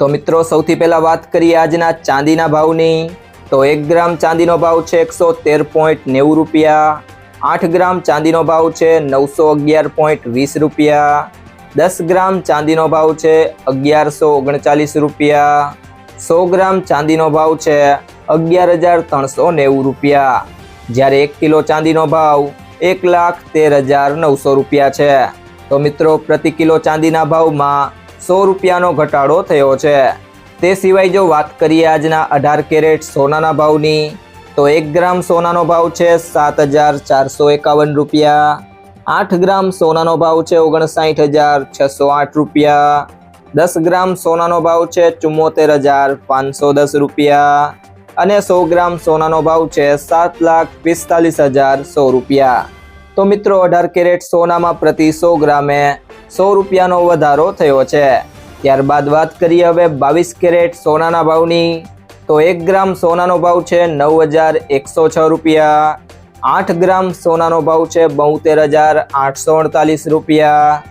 તો મિત્રો, સૌથી પહેલાં વાત કરીએ આજના ચાંદીના ભાવની. તો એક ગ્રામ ચાંદીનો ભાવ છે એકસો તેર પોઈન્ટ નેવું રૂપિયા. આઠ ગ્રામ ચાંદીનો ભાવ છે નવસો અગિયાર પોઈન્ટ વીસ રૂપિયા. દસ ગ્રામ ચાંદીનો ભાવ છે અગિયારસો ઓગણચાલીસ રૂપિયા. સો ગ્રામ ચાંદીનો ભાવ છે અગિયાર હજાર ત્રણસો નેવું રૂપિયા. જ્યારે એક કિલો ચાંદીનો ભાવ એક લાખ તેર હજાર નવસો રૂપિયા છે. તો મિત્રો, પ્રતિ કિલો ચાંદીના ભાવમાં સો રૂપિયાનો ઘટાડો થયો છે. તે સિવાય જો વાત કરીએ આજના અઢાર કેરેટ સોનાના ભાવની, તો એક ગ્રામ સોનાનો ભાવ છે સાત હજાર ચારસો એકાવન રૂપિયા. આઠ ગ્રામ સોનાનો ભાવ છે ઓગણસાઠ હજાર છસો આઠ રૂપિયા. દસ ગ્રામ સોનાનો ભાવ છે ચુમ્મોતેર હજાર પાંચસો દસ રૂપિયા. અને સો ગ્રામ સોનાનો ભાવ છે સાત લાખ પિસ્તાલીસ હજાર સો રૂપિયા. તો મિત્રો, અઢાર કેરેટ સોનામાં પ્રતિ સો ગ્રામે સો રૂપિયાનો વધારો થયો છે. ત્યારબાદ વાત કરીએ હવે બાવીસ કેરેટ સોનાના ભાવની. તો એક ગ્રામ સોનાનો ભાવ છે નવ હજાર એકસો છ રૂપિયા. આઠ ગ્રામ સોનાનો ભાવ છે બોતેર હજાર આઠસો અડતાલીસ રૂપિયા.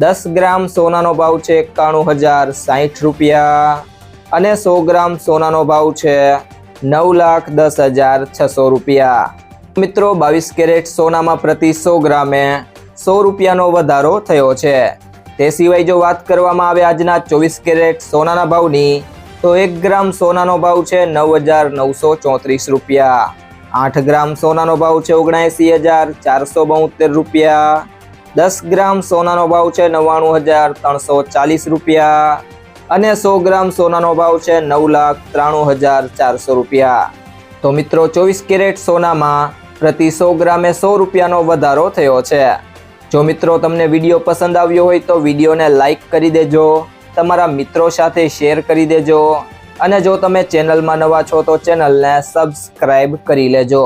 દસ ગ્રામ સોનાનો ભાવ છે એકાણું હજાર સાહીઠ રૂપિયા. અને સો ગ્રામ સોનાનો ભાવ છે નવ લાખ દસ હજાર છસો રૂપિયા. મિત્રો, બાવીસ કેરેટ સોનામાં પ્રતિ સો ગ્રામે સો રૂપિયાનો વધારો થયો છે. તે સિવાય જો વાત કરવામાં આવે આજના ચોવીસ કેરેટ સોનાના ભાવની, તો એક ગ્રામ સોનાનો ભાવ છે નવ હજાર નવસો ચોત્રીસ રૂપિયા. આઠ ગ્રામ સોનાનો ભાવ છે ઓગણસી હજાર ચારસો બોતેર રૂપિયા. દસ ગ્રામ સોનાનો ભાવ છે નવ્વાણું હજાર ત્રણસો ચાલીસ રૂપિયા. અને સો ગ્રામ સોનાનો ભાવ છે નવ લાખ ત્રાણું હજાર ચારસો રૂપિયા. તો મિત્રો, ચોવીસ કેરેટ સોનામાં પ્રતિ સો ગ્રામે સો રૂપિયાનો વધારો થયો છે. જો મિત્રો તમને વીડિયો પસંદ આવ્યો હોય તો વિડીયોને લાઇક કરી દેજો, તમારા મિત્રો સાથે શેર કરી દેજો અને જો તમે ચેનલમાં નવા છો તો ચેનલને સબસ્ક્રાઈબ કરી લેજો.